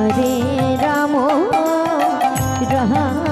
হরে রাম রাম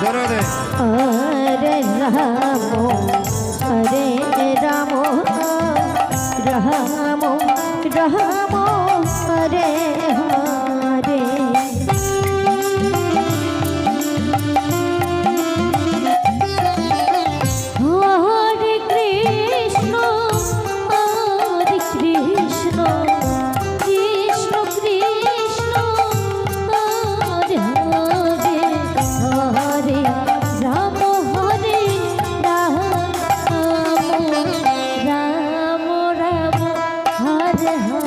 করো রে হরে রাম হরে রাম রাম রাম হরে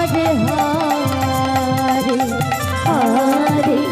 हरे हरे हरे